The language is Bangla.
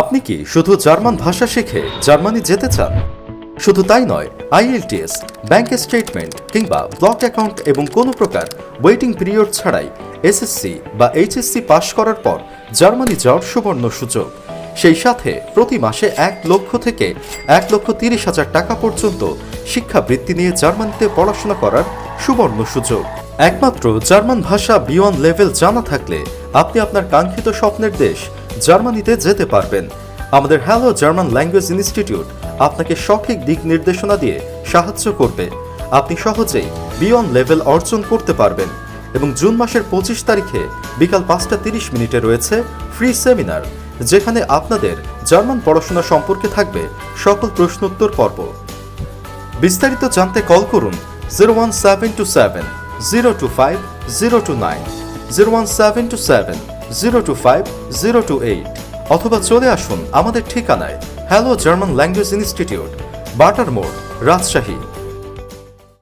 আপনি কি শুধু জার্মান ভাষা শিখে জার্মানি যেতে চান? শুধু তাই নয়, আইএলটিএস, ব্যাংক স্টেটমেন্ট কিংবা ব্লক অ্যাকাউন্ট এবং কোনো প্রকার ওয়েটিং পিরিয়ড ছাড়াই এসএসসি বা এইচএসসি পাশ করার পর জার্মানি যাওয়ার সুবর্ণ সুযোগ। সেই সাথে প্রতি মাসে এক লক্ষ থেকে এক লক্ষ তিরিশ হাজার টাকা পর্যন্ত শিক্ষাবৃত্তি নিয়ে জার্মানিতে পড়াশোনা করার সুবর্ণ সুযোগ। একমাত্র জার্মান ভাষা বিয়ন লেভেল জানা থাকলে আপনি আপনার কাঙ্ক্ষিত স্বপ্নের দেশ জার্মানিতে যেতে পারবেন। আমাদের হ্যালো জার্মান ল্যাঙ্গুয়েজ ইনস্টিটিউট আপনাকে সঠিক দিক নির্দেশনা দিয়ে সাহায্য করবে। আপনি সহজেই বিয়ন লেভেল অর্জন করতে পারবেন এবং জুন মাসের পঁচিশ তারিখে বিকাল পাঁচটা তিরিশ মিনিটে রয়েছে ফ্রি সেমিনার যেখানে আপনাদের জার্মান পড়াশোনা সম্পর্কে থাকবে সকল প্রশ্নোত্তর পর্ব। বিস্তারিত জানতে কল করুন zero one seven two seven zero two five zero two nine zero one seven two seven zero two five, zero two eight অথবা চলে আসুন আমাদের ঠিকানায় hello German language institute butter মোড় রাজশাহী।